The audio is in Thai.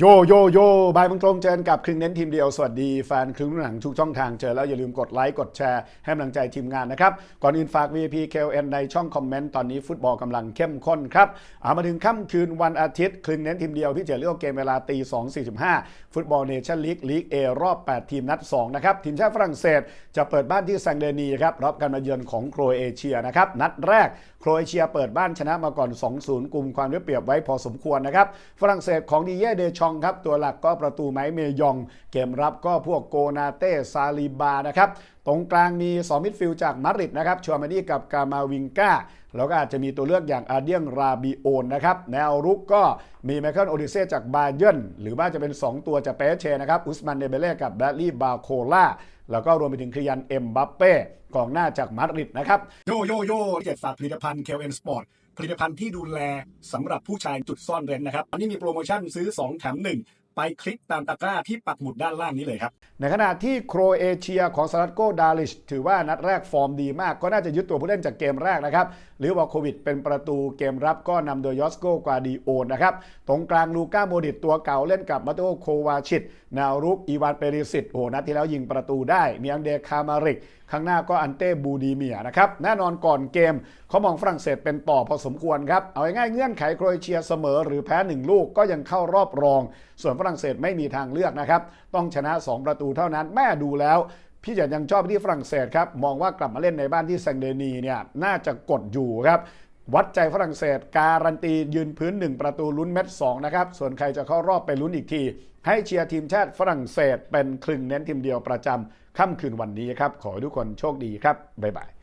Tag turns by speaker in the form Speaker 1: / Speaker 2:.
Speaker 1: โยโยโยบายมังตรงเจอกับครึ่งเน้นทีมเดียว สวัสดีแฟนครึ่งหนังทุกช่องทางเจอแล้วอย่าลืมกดไลค์ กดแชร์ ให้กำลังใจทีมงานนะครับ ก่อนอื่นฝาก VP KLN ในช่องคอมเมนต์ ตอนนี้ฟุตบอลกำลังเข้มข้นครับเอามาถึงค่ำคืนวันอาทิตย์ครึ่งเน้นทีมเดียวที่เจะเลือกเกมเวลาตี2.45 ฟุตบอลเนชั่นลีกลีกเอรอบ 8 ทีมนัด 2 นะครับ ทีมชาติฝรั่งเศสจะเปิดบ้านที่แซงเดนีครับรับการมาเยือนของโครเอเชียนะครับนัดแรกโครเอเชียเปิดบ้านชนะมาก่อน 2-0กลุ่มความได้เปรียบไว้พอสมควรนะครับฝรั่งเศสของดีเย่เดชองครับ ตัวหลักก็ประตูไม้เมยอง เกมรับก็พวกโกนาเต้ซาลิบานะครับตรงกลางมี 2 มิดฟิลด์จากมาดริดนะครับชัวมานี่กับกามาวิงกาแล้วก็อาจจะมีตัวเลือกอย่างอาเดียงราบิโอนนะครับแนวรุกก็มีไมเคิลโอดิเซ่จากบาเยร์นหรือว่าจะเป็น 2 ตัวจากเปเชนะครับอุสมันเดเบเล่กับแบลลี่บาโคล่า แล้วก็รวมไปถึงคริยันเอ็มบัปเป้กองหน้าจากมาดริดนะครับ โยโยโย่เจ็ดฝากผลิตภัณฑ์แคลนสปอร์ตผลิตภัณฑ์ที่ดูแลสำหรับผู้ชายจุดซ่อนเร้นนะครับ อันนี้มีโปรโมชั่นซื้อ 2 แถม 1 ไปคลิกตามตะกร้าที่ปักหมุดด้านล่างนี้เลยครับ ในขณะที่โครเอเชียของซารัตโกดาลิชถือว่านัดแรกฟอร์มดีมาก ก็น่าจะยึดตัวผู้เล่นจากเกมแรกนะครับหรือว่าโควิดเป็นประตูเกมรับก็นำโดยยอสโกกวาดิโอนนะครับตรงกลางลูก้าโมดิตตัวเก่าเล่นกับมาโตโควาชิตแนวรุกอีวานเปริสิตโอ้โหนัดที่แล้วยิงประตูได้ มีอังเดคามาริกข้างหน้าก็อันเต้บูดีเมียนะครับแน่นอนก่อนเกมเขามองฝรั่งเศสเป็นต่อพอสมควรครับเอาง่ายเงื่อนไขโครเอเชียเสมอหรือแพ้หนึ่งลูกก็ยังเข้ารอบรองส่วนฝรั่งเศสไม่มีทางเลือกนะครับ ต้องชนะ 2 ประตูเท่านั้น แม่ดูแล้วพี่เจดยังชอบที่ฝรั่งเศสครับ มองว่ากลับมาเล่นในบ้านที่แซงเดนีเนี่ยน่าจะกดอยู่ครับวัดใจฝรั่งเศสการันตียืนพื้น 1 ประตูลุ้นเม็ด2นะครับส่วนใครจะเข้ารอบไปลุ้นอีกที ให้เชียร์ทีมชาติฝรั่งเศสเป็นคลึงเน้นทีมเดียวประจำค่ำคืนวันนี้ครับ ขอให้ทุกคนโชคดีครับ บ๊ายบาย